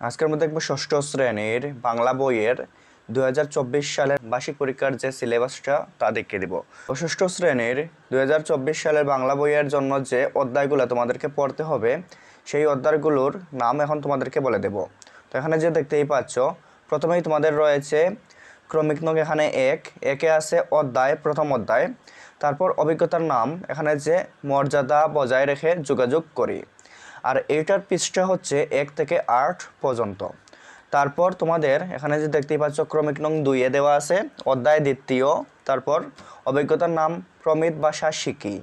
আজকের মধ্যে দেখব ষষ্ঠ শ্রেণির বাংলা বইয়ের দুই হাজার চব্বিশ সালের বার্ষিক পরীক্ষার যে সিলেবাসটা তা দেখিয়ে দিব। ষষ্ঠ শ্রেণির দুই হাজার চব্বিশ সালের বাংলা বইয়ের জন্য যে অধ্যায়গুলো তোমাদেরকে পড়তে হবে, সেই অধ্যায়গুলোর নাম এখন তোমাদেরকে বলে দেব। তো এখানে যে দেখতেই পাচ্ছ, প্রথমেই তোমাদের রয়েছে ক্রমিক নং এখানে এক, একে আছে অধ্যায়, প্রথম অধ্যায়। তারপর অভিজ্ঞতার নাম এখানে যে মর্যাদা বজায় রেখে যোগাযোগ করি। আর এইটার পৃষ্ঠা হচ্ছে এক থেকে আট পর্যন্ত। তারপর তোমাদের এখানে যে দেখতেই পাচ্ছ, ক্রমিক নং দুইয়ে দেওয়া আছে, অধ্যায় দ্বিতীয়, তারপর অভিজ্ঞতার নাম প্রমিত ভাষা শিখি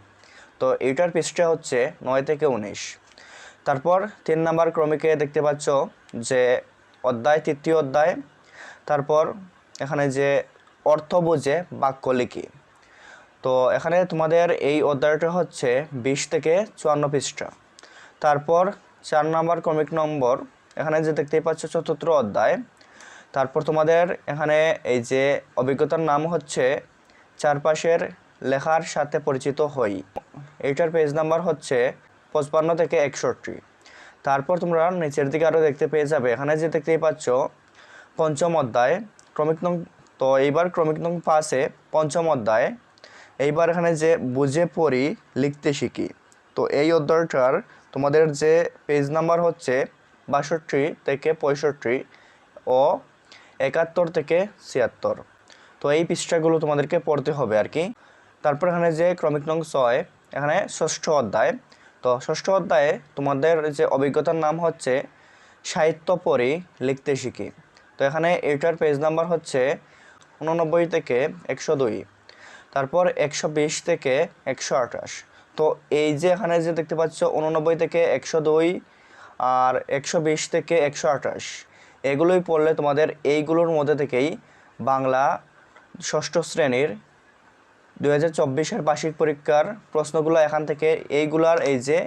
তো এইটার পৃষ্ঠা হচ্ছে নয় থেকে উনিশ। তারপর তিন নাম্বার ক্রমিকে দেখতে পাচ্ছ যে অধ্যায়, তৃতীয় অধ্যায়, তারপর এখানে যে অর্থ বুঝে বাক্য লিখি। তো এখানে তোমাদের এই অধ্যায়টা হচ্ছে বিশ থেকে চুয়ান্ন পৃষ্ঠা। তারপর চার নাম্বার ক্রমিক নম্বর, এখানে যে দেখতেই পাচ্ছ চতুর্থ অধ্যায়, তারপর তোমাদের এখানে এই যে অভিজ্ঞতার নাম হচ্ছে চারপাশের লেখার সাথে পরিচিত হই। এইটার পেজ নাম্বার হচ্ছে পঁচপান্ন থেকে একষট্টি। তারপর তোমরা নিচের দিকে আরও দেখতে পেয়ে যাবে, এখানে যে দেখতেই পাচ্ছ পঞ্চম অধ্যায়, ক্রমিক নং তো এইবার ক্রমিক নং পাশে পঞ্চম অধ্যায়, এইবার এখানে যে বুঝে পড়ি, লিখতে শিখি। তো এই অধ্যায়টার তোমাদের যে পেজ নাম্বার হচ্ছে বাষট্টি থেকে পঁয়ষট্টি ও একাত্তর থেকে ছিয়াত্তর। তো এই পৃষ্ঠাগুলো তোমাদেরকে পড়তে হবে আর কি। তারপর এখানে যে ক্রমিক নং ছয়, এখানে ষষ্ঠ অধ্যায়। তো ষষ্ঠ অধ্যায়ে তোমাদের যে অভিজ্ঞতার নাম হচ্ছে সাহিত্য পড়ি লিখতে শিখি। তো এখানে এটার পেজ নাম্বার হচ্ছে উননব্বই থেকে একশো দুই। তারপর একশো বিশ থেকে একশো আঠাশ। তো এই যে এখানে যে দেখতে পাচ্ছ উননব্বই থেকে একশো দুই আর একশো বিশ থেকে একশো আঠাশ, এগুলোই পড়লে তোমাদের এইগুলোর মধ্যে থেকেই বাংলা ষষ্ঠ শ্রেণির দু হাজার চব্বিশের বার্ষিক পরীক্ষার প্রশ্নগুলো এখান থেকে এইগুলার এই যে,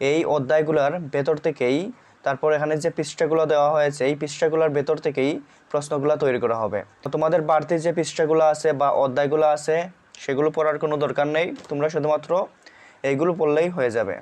এই অধ্যায়গুলোর ভেতর থেকেই তারপর এখানে যে পৃষ্ঠাগুলো দেওয়া হয়েছে, এই পৃষ্ঠাগুলোর ভেতর থেকেই প্রশ্নগুলো তৈরি করা হবে। তো তোমাদের বাড়তি যে পৃষ্ঠাগুলো আছে বা অধ্যায়গুলো আছে সেগুলো পড়ার কোনো দরকার নেই। তোমরা শুধুমাত্র এইগুলো পড়লেই হয়ে যাবে।